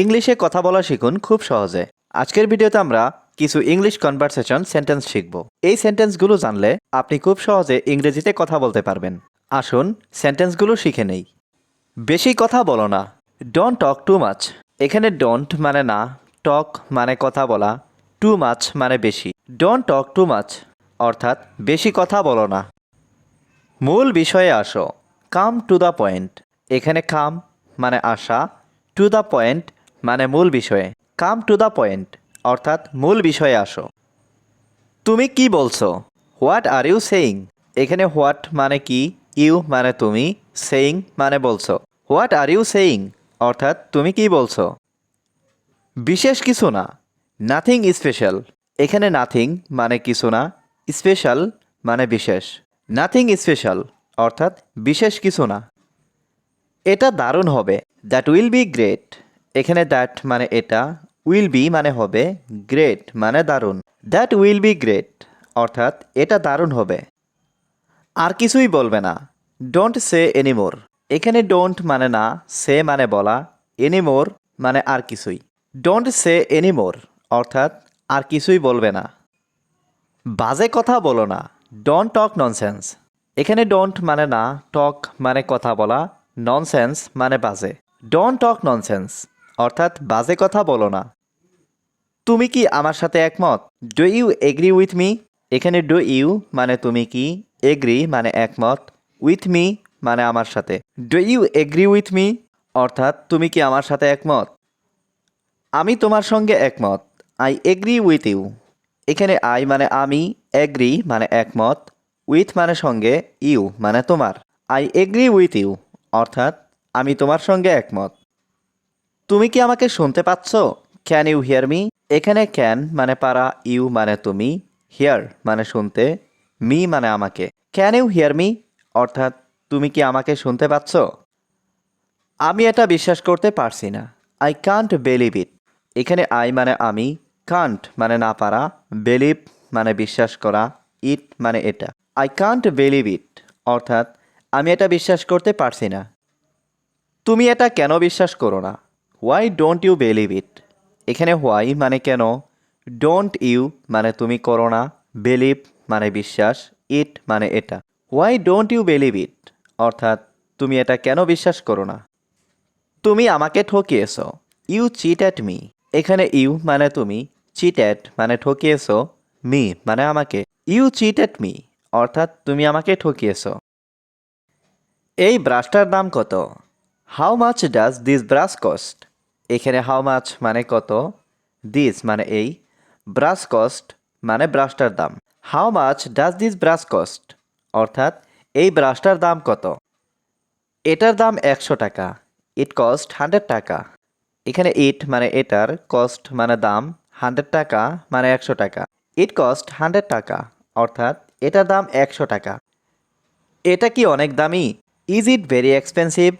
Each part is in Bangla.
ইংলিশে কথা বলা শিখুন খুব সহজে। আজকের ভিডিওতে আমরা কিছু ইংলিশ কনভারসেশন সেন্টেন্স শিখব। এই সেন্টেন্সগুলো জানলে আপনি খুব সহজে ইংরেজিতে কথা বলতে পারবেন। আসুন সেন্টেন্সগুলো শিখে নেই। বেশি কথা বলো না। ডোন্ট টক টু মাচ এখানে ডোন্ট মানে না টক মানে কথা বলা টু মাচ মানে বেশি। ডোন্ট টক টু মাচ অর্থাৎ বেশি কথা বলো না। মূল বিষয়ে আসো। কাম টু দ্য পয়েন্ট এখানে কাম মানে আসা। টু দ্য পয়েন্ট মানে মূল বিষয়ে। কাম টু দ্য পয়েন্ট অর্থাৎ মূল বিষয়ে আসো। তুমি কি বলছো? হোয়াট আর ইউ সেইং এখানে হোয়াট মানে কি? ইউ মানে তুমি। সেইং মানে বলছো। হোয়াট আর ইউ সেইং অর্থাৎ তুমি কি বলছো? বিশেষ কিছু না। নাথিং স্পেশাল এখানে নাথিং মানে কিছু না। স্পেশাল মানে বিশেষ। নাথিং স্পেশাল অর্থাৎ বিশেষ কিছু না। এটা দারুণ হবে। দ্যাট উইল বি গ্রেট এখানে দ্যাট মানে এটা উইল বি মানে হবে গ্রেট মানে দারুণ। দ্যাট উইল বি গ্রেট অর্থাৎ এটা দারুণ হবে। আর কিছুই বলবে না। ডোন্ট সে এনিমোর এখানে ডোন্ট মানে না সে মানে বলা এনিমোর মানে আর কিছুই। ডোন্ট সে এনিমোর অর্থাৎ আর কিছুই বলবে না। বাজে কথা বলো না। ডোন্ট টক ননসেন্স এখানে ডোন্ট মানে না টক মানে কথা বলা ননসেন্স মানে বাজে। ডোন্ট টক ননসেন্স অর্থাৎ বাজে কথা বলো না। তুমি কি আমার সাথে একমত? Do you agree with me এখানে ডু ইউ মানে তুমি কি? এগ্রি মানে একমত। উইথ মি মানে আমার সাথে। Do you agree with me অর্থাৎ তুমি কি আমার সাথে একমত? আমি তোমার সঙ্গে একমত। আই এগ্রি উইথ ইউ এখানে আই মানে আমি এগ্রি মানে একমত। উইথ মানে সঙ্গে ইউ মানে তোমার। আই এগ্রি উইথ ইউ অর্থাৎ আমি তোমার সঙ্গে একমত। তুমি কি আমাকে শুনতে পাচ্ছ? ক্যান ইউ হিয়ার মি এখানে ক্যান মানে পারা ইউ মানে তুমি হিয়ার মানে শুনতে মি মানে আমাকে। ক্যান ইউ হিয়ার মি অর্থাৎ, তুমি কি আমাকে শুনতে পাচ্ছ? আমি এটা বিশ্বাস করতে পারছি না। আই কান্ট বিলিভ ইট এখানে আই মানে আমি কান্ট মানে না পারা বিলিভ মানে বিশ্বাস করা ইট মানে এটা। আই কান্ট বিলিভ ইট অর্থাৎ, আমি এটা বিশ্বাস করতে পারছি না। তুমি এটা কেন বিশ্বাস করো না? Why don't you believe it এখানে হোয়াই মানে কেন? ডোন্ট ইউ মানে তুমি করো না। বিলিভ মানে বিশ্বাস। ইট মানে এটা। Why don't you believe it অর্থাৎ তুমি এটা কেন বিশ্বাস করো না? তুমি আমাকে ঠকিয়েছ। ইউ চিট অ্যাট মি এখানে ইউ মানে তুমি। চিট অ্যাট মানে ঠকিয়েছ। মি মানে আমাকে। ইউ চিট অ্যাট মি অর্থাৎ তুমি আমাকে ঠকিয়েছ। এই ব্রাশটার দাম কত? How much does this brush cost এখানে হাউ মাচ মানে কত? দিস মানে এই। ব্রাশ কস্ট মানে ব্রাশটার দাম। How much does this brush cost অর্থাৎ, এই ব্রাশটার দাম কত? এটার দাম একশো টাকা। ইট কস্ট হান্ড্রেড টাকা। এখানে ইট মানে এটার কস্ট মানে দাম হান্ড্রেড টাকা মানে একশো টাকা। ইট কস্ট হান্ড্রেড টাকা। অর্থাৎ, এটার দাম একশো টাকা। এটা কি অনেক দামি? ইজ ইট ভেরি এক্সপেন্সিভ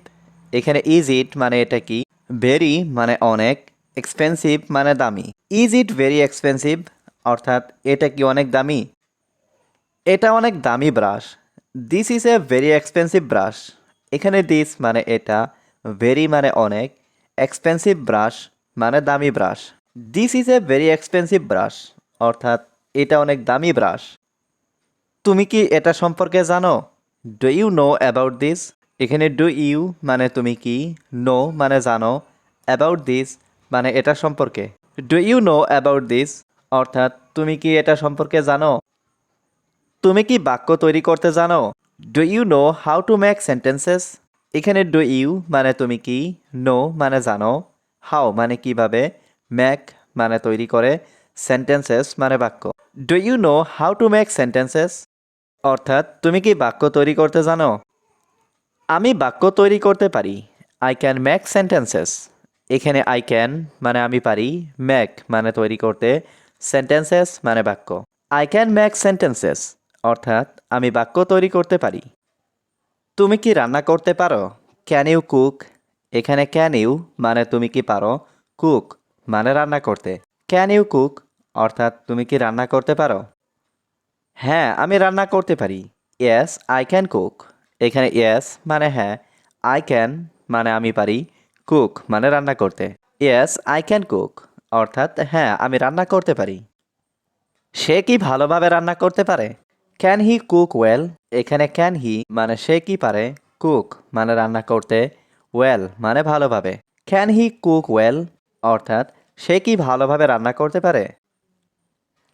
এখানে ইজ ইট মানে এটা কি? ভেরি মানে অনেক এক্সপেন্সিভ মানে দামি। ইজ ইট ভেরি এক্সপেন্সিভ অর্থাৎ এটা কি অনেক দামি? এটা অনেক দামি brush this is a very expensive brush এখানে দিস মানে এটা ভেরি মানে অনেক এক্সপেন্সিভ ব্রাশ মানে দামি brush this is a very expensive brush অর্থাৎ এটা অনেক দামি ব্রাশ তুমি কি এটা সম্পর্কে জানো? Do you know about this এখানে ডু ইউ মানে তুমি কি নো মানে জানো অ্যাবাউট দিস মানে এটা সম্পর্কে। Do you know about this অর্থাৎ তুমি কি এটা সম্পর্কে জানো? তুমি কি বাক্য তৈরি করতে জানো? Do you know how to make sentences এখানে ডু ইউ মানে তুমি কি নো মানে জানো। হাও মানে কীভাবে মেক মানে তৈরি করে সেন্টেন্সেস মানে বাক্য। Do you know how to make sentences অর্থাৎ তুমি কি বাক্য তৈরি করতে জানো? আমি বাক্য তৈরি করতে পারি। আই ক্যান ম্যাক সেন্টেন্সেস এখানে আই ক্যান মানে আমি পারি। ম্যাক মানে তৈরি করতে। সেন্টেন্সেস মানে বাক্য। আই ক্যান ম্যাক সেন্টেন্সেস অর্থাৎ আমি বাক্য তৈরি করতে পারি। তুমি কি রান্না করতে পারো? ক্যান ইউ কুক এখানে ক্যান ইউ মানে তুমি কি পারো? কুক মানে রান্না করতে। ক্যান ইউ কুক অর্থাৎ তুমি কি রান্না করতে পারো? হ্যাঁ আমি রান্না করতে পারি। ইয়েস আই ক্যান কুক এখানে ইয়েস মানে হ্যাঁ আই ক্যান মানে আমি পারি কুক মানে রান্না করতে। ইয়েস আই ক্যান কুক অর্থাৎ হ্যাঁ আমি রান্না করতে পারি। সে কি ভালোভাবে রান্না করতে পারে? ক্যান হি কুক ওয়েল এখানে ক্যান হি মানে সে কি পারে? কুক মানে রান্না করতে ওয়েল মানে ভালোভাবে। ক্যান হি কুক ওয়েল অর্থাৎ সে কি ভালোভাবে রান্না করতে পারে?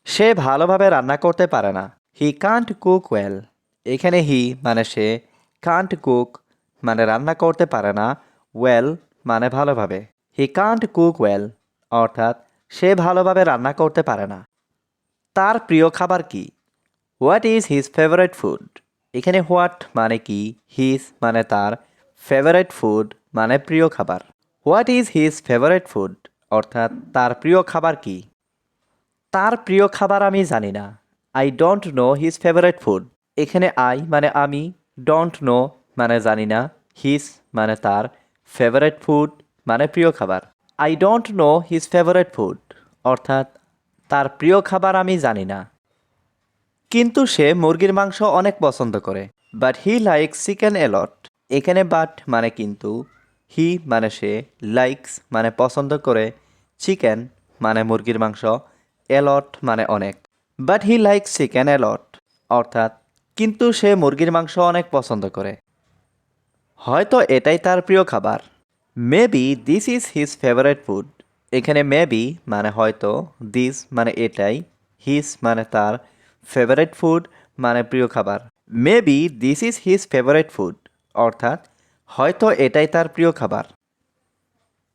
সে ভালোভাবে রান্না করতে পারে না। হি কান্ট কুক ওয়েল এখানে হি মানে সে কান্ট কুক মানে রান্না করতে পারে না ওয়েল মানে ভালোভাবে। হি কান্ট কুক ওয়েল অর্থাৎ সে ভালোভাবে রান্না করতে পারে না। তার প্রিয় খাবার কি? What is his favourite food এখানে হোয়াট মানে কি? হিজ মানে তার ফেভারেট ফুড মানে প্রিয় খাবার। What is his favourite food অর্থাৎ তার প্রিয় খাবার কি? তার প্রিয় খাবার আমি জানি না। I don't know his favourite food এখানে আই মানে আমি ডোন্ট নো মানে জানি না হিজ মানে তার ফেভারিট ফুড মানে প্রিয় খাবার। I don't know his favourite food অর্থাৎ তার প্রিয় খাবার আমি জানি না। কিন্তু সে মুরগির মাংস অনেক পছন্দ করে but he like chicken a lot এখানে বাট মানে কিন্তু হি মানে সে লাইকস মানে পছন্দ করে চিকেন মানে মুরগির মাংস এলট মানে অনেক। But he like chicken a lot অর্থাৎ কিন্তু সে মুরগির মাংস অনেক পছন্দ করে। হয়তো এটাই তার প্রিয় খাবার। Maybe this is his favourite food এখানে মেবি মানে হয়তো দিস মানে এটাই হিজ মানে তার ফেভারেট ফুড মানে প্রিয় খাবার। Maybe this is his favourite food অর্থাৎ, হয়তো এটাই তার প্রিয় খাবার।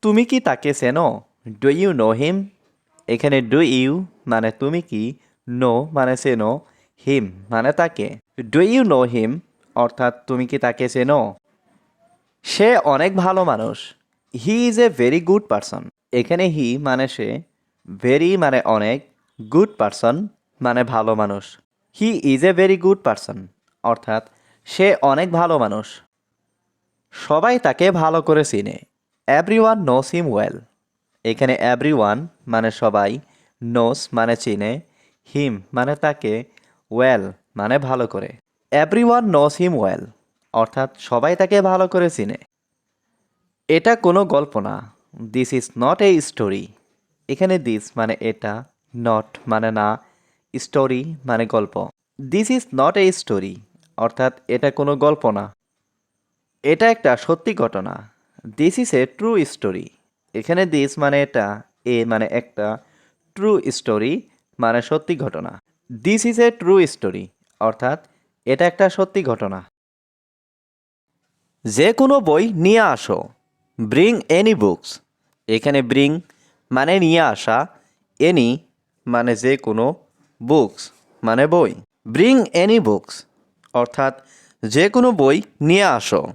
তুমি কি তাকে চেনো? ডু ইউ নো হিম এখানে ডু ইউ মানে তুমি কি? নো মানে চেনো। হিম মানে তাকে। ডু ইউ নো হিম অর্থাৎ তুমি কি তাকে চেনো? সে অনেক ভালো মানুষ। He is a very good person এখানে হি মানে সে ভেরি মানে অনেক গুড পারসন মানে ভালো মানুষ। He is a very good person অর্থাৎ সে অনেক ভালো মানুষ। সবাই তাকে ভালো করে চিনে। Everyone knows him well এখানে এভরি ওয়ান মানে সবাই নোস মানে চিনে। হিম মানে তাকে ওয়েল মানে ভালো করে। Everyone knows him well অর্থাৎ সবাই তাকে ভালো করে চিনে। এটা কোনো গল্প না this is not a story এখানে দিস মানে এটা নট মানে না স্টোরি মানে গল্প। This is not a story অর্থাৎ এটা কোনো গল্প না। এটা একটা সত্যি ঘটনা this is a true story এখানে দিস মানে এটা, এ মানে একটা ট্রু স্টোরি মানে সত্যি ঘটনা। This is a true story অর্থাৎ এটা একটা সত্যি ঘটনা। যে কোনো বই নিয়ে আসো। ব্রিং এনি বুকস এখানে ব্রিং মানে নিয়ে আসা এনি মানে যে কোনো বুকস মানে বই। ব্রিং এনি বুকস অর্থাৎ যে কোনো বই নিয়ে আসো।